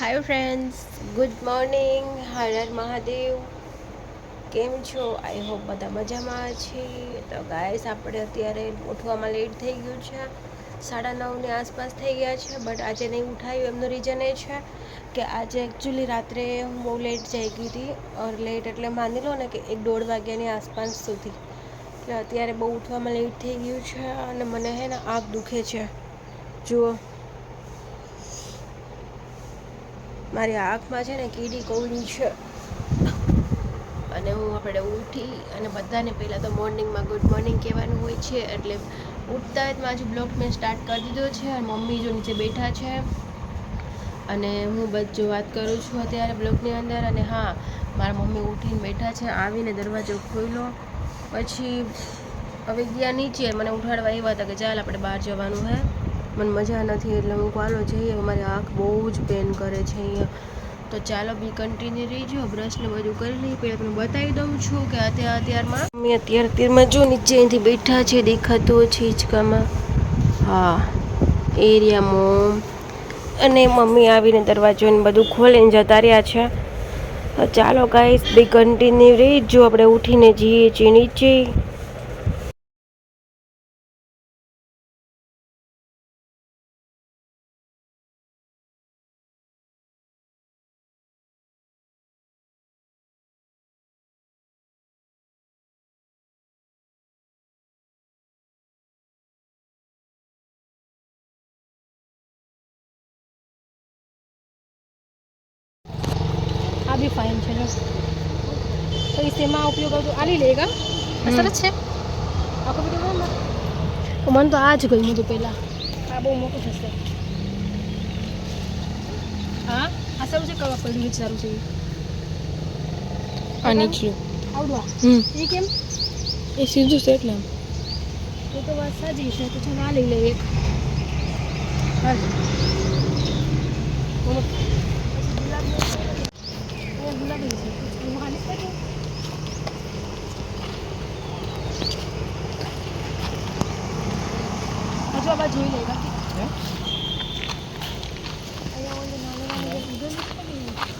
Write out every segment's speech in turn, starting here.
હાય friends good morning Har Har Mahadev કેમ છો? I hope બધા મજામાં છે. તો ગાઈસ આપણે અત્યારે ઉઠવામાં લેટ થઈ ગયું છે. સાડા નવની આસપાસ થઈ ગયા છે બટ આજે નહીં ઉઠાયું. એમનું રીઝન એ છે કે આજે એકચ્યુઅલી રાત્રે હું બહુ લેટ જઈ ગઈ હતી ઓર લેટ એટલે માની લો ને કે એક દોઢ વાગ્યાની આસપાસ સુધી. એટલે અત્યારે બહુ ઉઠવામાં લેટ થઈ ગયું છે અને મને હે ને આંખ દુખે છે. જુઓ. મારી આંખમાં છે ને કીડી કોવડી છે. અને હું આપણે ઉઠી અને બધાને પહેલાં તો મોર્નિંગમાં ગુડ મોર્નિંગ કહેવાનું હોય છે એટલે ઉઠતા જ મારું બ્લોગ મેં સ્ટાર્ટ કરી દીધો છે અને મમ્મી જો નીચે બેઠા છે. અને હું બધું વાત કરું છું અત્યારે બ્લોગની અંદર અને હા, મારા મમ્મી ઉઠીને બેઠા છે, આવીને દરવાજો ખોલ્યો. પછી હવે ગયા નીચે મને ઉઠાડવા આવ્યા હતા કે ચાલ આપણે બહાર જવાનું હે. મને મજા નથી એટલે હું કાલો જઈએ મારી આંખ બહુ જ પેન કરે છે અહીંયા. તો ચાલો બી કન્ટિન્યુ રહીજો બ્રશને બધું કરી લઈએ. પહેલાં તમને બતાવી દઉં છું કે અત્યારે અત્યારમાં અમે અત્યારે અત્યારમાં જો નીચે અહીંથી બેઠા છે, દેખાતું છે હિંચકામાં. હા એરિયામાં અને મમ્મી આવીને દરવાજો ને બધું ખોલીને જતા રહ્યા છે. ચાલો ગાઈસ બી કન્ટિન્યુ રહી જો આપણે ઉઠીને જઈએ છીએ નીચે. આ फाइन ફાઇન છે જો. તો એ શેમાં ઉપયોગ આવતો लेगा સરસ છે? આખો તો મને તો આ જ ગયું હતું પહેલાં. આ બહુ મોટું થશે. હા? આ સારું છે કવા પડ્યું સારું છે આ નીચલું. આવડું હમ. આ એ કેમ? એ સીધું છે એટલે. એ તો વાત સાચી છે તો ચાલો આ લઈ લઈએ એક. ગુલાબનું અહીંયા ગુલાબી છે હું હાલીશ કાઢું હજુ આ બાજુ જોઈ લે બાકી અહીંયા ઓલી નાની નાની જે ઉધેલી છે ને એ.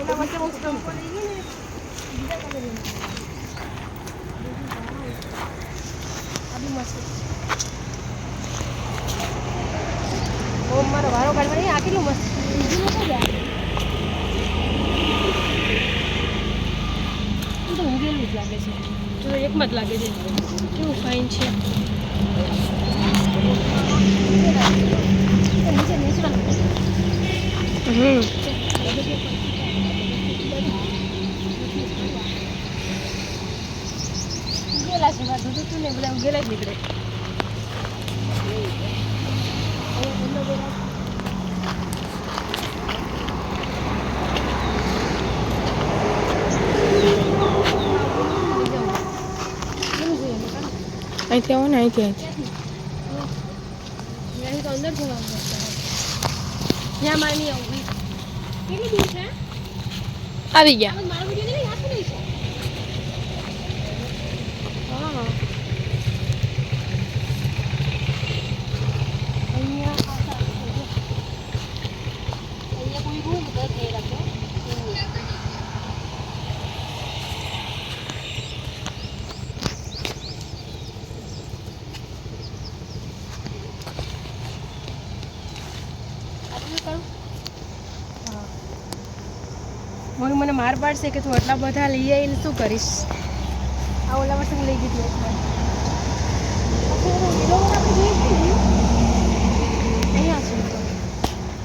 એના વચ્ચે બહુ સ્ટમ્પ પડી ગઈ ને બીજા કલરની આ બી મસ્ત છે ઓ મારો વારો કાઢવાની આ કેટલું મસ્ત બીજું નતું જ આ. એ તો ઊંઘેલું જ લાગે છે જો એકમાં જ લાગે છે કેવું ફાઇન છે મારો વારો હમ ઉગેલા છે વાત હતું તું ને બધા ઉગેલા જ નીકળે અહીંથી આવો ને અહીંથી અહીંથી છે. તો જવાનું રસ્તો છે. ત્યાં મારે નહીં આવવું કેટલું દૂર છે આવી ગયા આમ મારો વીડિયો નહીં આખું નહીં છે હા અહીંયા આ સારું છે જો. અહીંયા કોઈ હોય ને તો થઈ રાખો આટલું કરું મમ્મી મને માર પાડશે કે તું આટલા બધા લઈ આવીને શું કરીશ? આ ઓલા વર્ષે લઈ ગઈ હતી.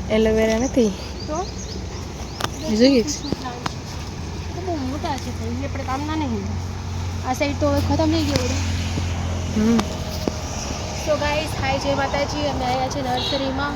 એલોવેરા નથી? તો? જોઈએ બહુ મોટા છે એ આપણે કામના નહીં આ સાઈડ તો હવે ખતમ થઈ ગયો હમ. તો ગાઈસ હાય જય માતાજી અમે આવ્યા છે નર્સરીમાં.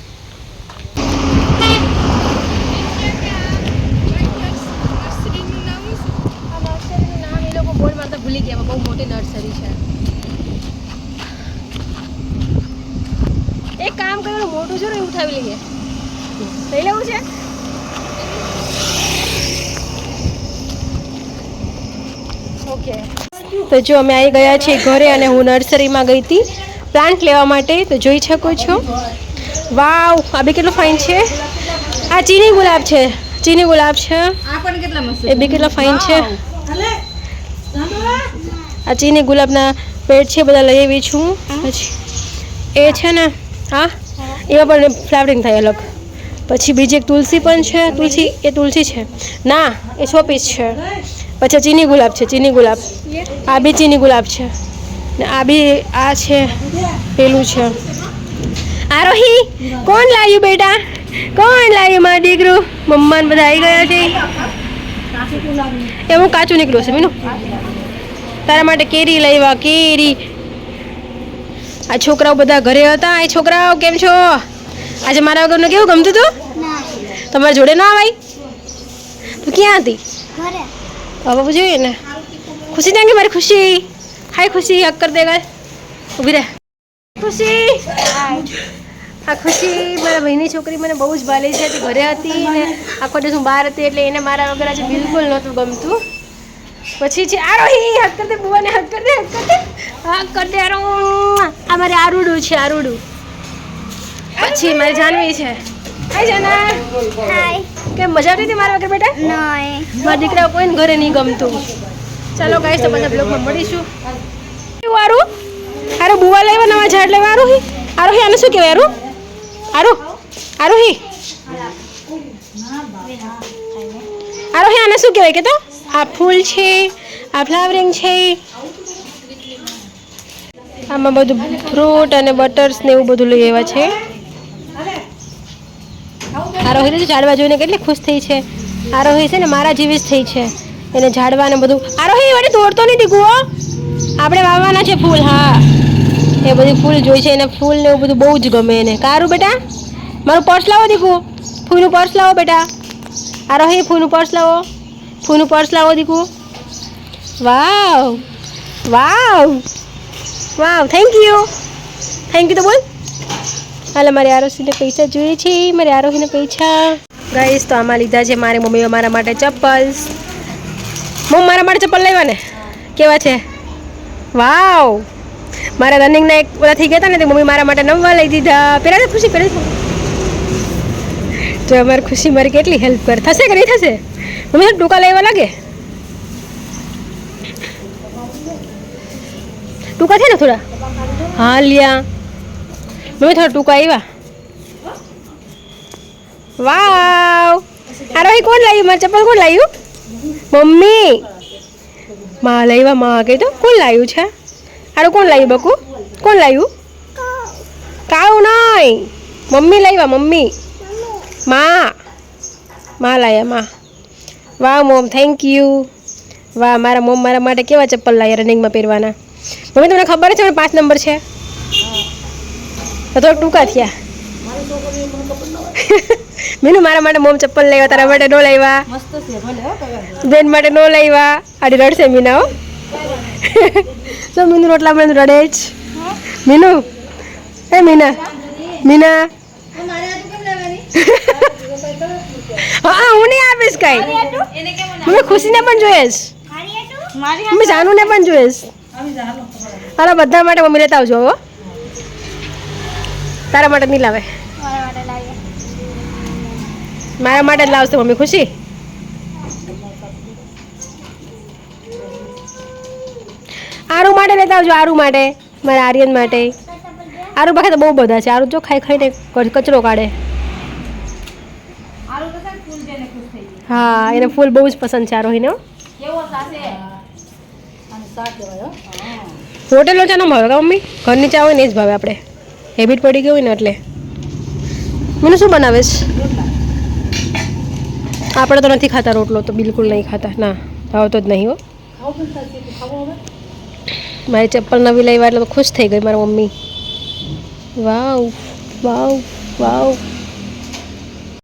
ભૂલી ગયા બહુ મોટી નર્સરી છે. એક કામ કરવાનું મોટું છે ને એ ઉઠાવી લઈએ. લઈ લેવું છે? ઓકે. તો જો અમે આવી ગયા છીએ ઘરે અને હું નર્સરીમાં ગઈ હતી. પ્લાન્ટ લેવા માટે તો જોઈ શકો છો. વાવ આ બી કેટલો ફાઇન છે? આ ચીની ગુલાબ છે. ચીની ગુલાબ છે. એ બી કેટલા ફાઇન છે? આ ચીની ગુલાબના પેડ છે બધા લઈ આવી છું. પછી એ છે ને હા એમાં પણ ફ્લાવરિંગ થાય અલગ. પછી બીજી એક તુલસી પણ છે તુલસી એ તુલસી છે. ના એ સો પીસ છે. પછી ચીની ગુલાબ છે ચીની ગુલાબ. આ બી ચીની ગુલાબ છે. ને આ બી આ છે પેલું છે. આરોહી કોણ લાવ્યું બેટા? કોણ લાવ્યું મારા દીકરું? મમ્માને બધા આવી ગયા છે. એ હું કાચું નીકળ્યું છે મીનું. તારા માટે કેરી લાવ્યા કેરી. આ છોકરાઓ બધા ઘરે હતા. એ છોકરાઓ કેમ છો? આજે મારા વગરનું કેવું ગમતું હતું તમારા જોડે ન આવાય? તું ક્યાં હતી? બાબા જોઈએ ને. ખુશી જાંગે મારી ખુશી? હાય ખુશી હક કર દેગા ઊભી રહે. ખુશી. આ ખુશી મારા ભાઈની છોકરી મને બહુ જ ભાલે છે. ઘરે હતી ને. આખો દિવસ હું બહાર હતી એટલે એને મારા વગર આજે બિલકુલ નહોતું ગમતું. પછી છે આરોહી હક કર દે બુવાને હક કર દે હક કર દે. હક કર દે આરો આ મારે આરુડું છે આરુડું. પછી મારી જાનવી છે. હાય જાના હાય. કેમ મજા આવતી હતી મારા વગર બેટા? નહીં મારા દીકરા કોઈને ઘરે નહીં ગમતું. ચાલો ગાઈસ તો બધા બ્લોગમાં મળીશું. આરું આરો બુવા લેવા નવા ઝાડ લેવા. આરોહી આરોહી આને શું કહેવાય આરું આરો આરોહી આરોહી આને શું કહેવાય કે તો આ ફૂલ છે આ ફ્લાવરિંગ છે આમાં બધું ફ્રૂટ અને બટર્સ ને એવું બધું લઈ આવ્યા છે. આરોહી તો ઝાડવા જોઈને કેટલી ખુશ થઈ છે. આરોહી છે ને મારા જેવી જ થઈ છે. એને ઝાડવા ને બધું આરોહી વળી તોડતો નથી દીકુઓ આપણે વાવવાના છે ફૂલ, હા. એ બધી ફૂલ જોઈ છે, એને ફૂલ ને એવું બધું બહુ જ ગમે એને. કારું બેટા? મારું પર્સ લાવો દીકું ફૂલનું પર્સ લાવો બેટા. આરોહી, ફૂલનું પર્સ લાવો. ફૂલનું પર્સ લાવો દીકુ. Wow wow wow thank you thank you તો બોલ. હાલે મારી આરોહીને પૈસા જોઈએ છે, મારી આરોહીને પૈસા. ગાઈસ તો આમાં લીધા છે મારી મમ્મીએ મારા માટે ચપ્પલ્સ. મમ્મી મારા માટે ચપ્પલ લેવા ને? કેવા છે? વાવ. મારા રનિંગના એક ઓલા થઈ ગયા હતા ને, તે મમ્મી મારા માટે નવા લઈ દીધા. પહેલાં ખુશી, પહેલાં જો અમારી ખુશી મારી કેટલી હેલ્પ કર, થશે કે નહીં થશે? મમ્મી તો ટૂંકા લેવા લાગે? ટૂંકા છે ને થોડા? હા, લ્યા. મમ્મી, થોડા ટૂંકા આવ્યા વાવ! આરોહી કોણ લાવ્યું મારે ચપ્પલ કોણ લાવ્યું મમ્મી! માં લાવ્યા માં કહી તો કોણ લાવ્યું છે? આરો કોણ લાવ્યું બકુ? કોણ લાવ્યું કાવ નહીં. મમ્મી લાવ્યા મમ્મી. માં. માં લાવ્યા માં. વાહ મોમ થેન્ક યુ વાહ મારા મોમ મારા માટે કેવા ચપ્પલ લાવ્યા રનિંગમાં પહેરવાના? મમ્મી તમને ખબર છે પાંચ નંબર છે? તો ટૂંકા થયા. મીનુ મારા માટે મોમ ચપ્પલ લાવ્યા તારા માટે નો લાવ્યા. બેન માટે નો લાવ્યા. આડી રડશે મીના હો. તો મીનુ રોટલા મને રડે જ. મીનુ એ મીના મીના. હા હું નહીં આપીશ કાંઈ. મમ્મી ખુશીને પણ જોઈશ. મમ્મી જાનુને પણ જોઈશ. અરે બધા માટે મમ્મી લેતા આવજો હો. તારા માટે નહીં લાવે. મારા માટે જ લાવશે મમ્મી. ખુશી? આરુ માટે લેતા આવજો આરુ માટે. મારા આર્યન માટે. આરુ પાસે તો બહુ બધા છે. આરુ જો ખાઈ ખાઈને કચરો કાઢે. હા એને ફૂલ બહુ જ પસંદ છે આરોહીને. હોટેલનો ચા ન ભાવે કા મમ્મી? ઘરની ચા હોય ને એ જ ભાવે આપણે. હેબિટ પડી ગઈ હોય ને એટલે. મને શું બનાવેશ આપણે તો નથી ખાતા રોટલો તો બિલકુલ નહીં ખાતા. ના ભાવતો જ નહીં હો. મારી ચપ્પલ નવી લાવ્યા એટલે તો ખુશ થઈ ગઈ મારી મમ્મી. વાવ વાવ વાવ.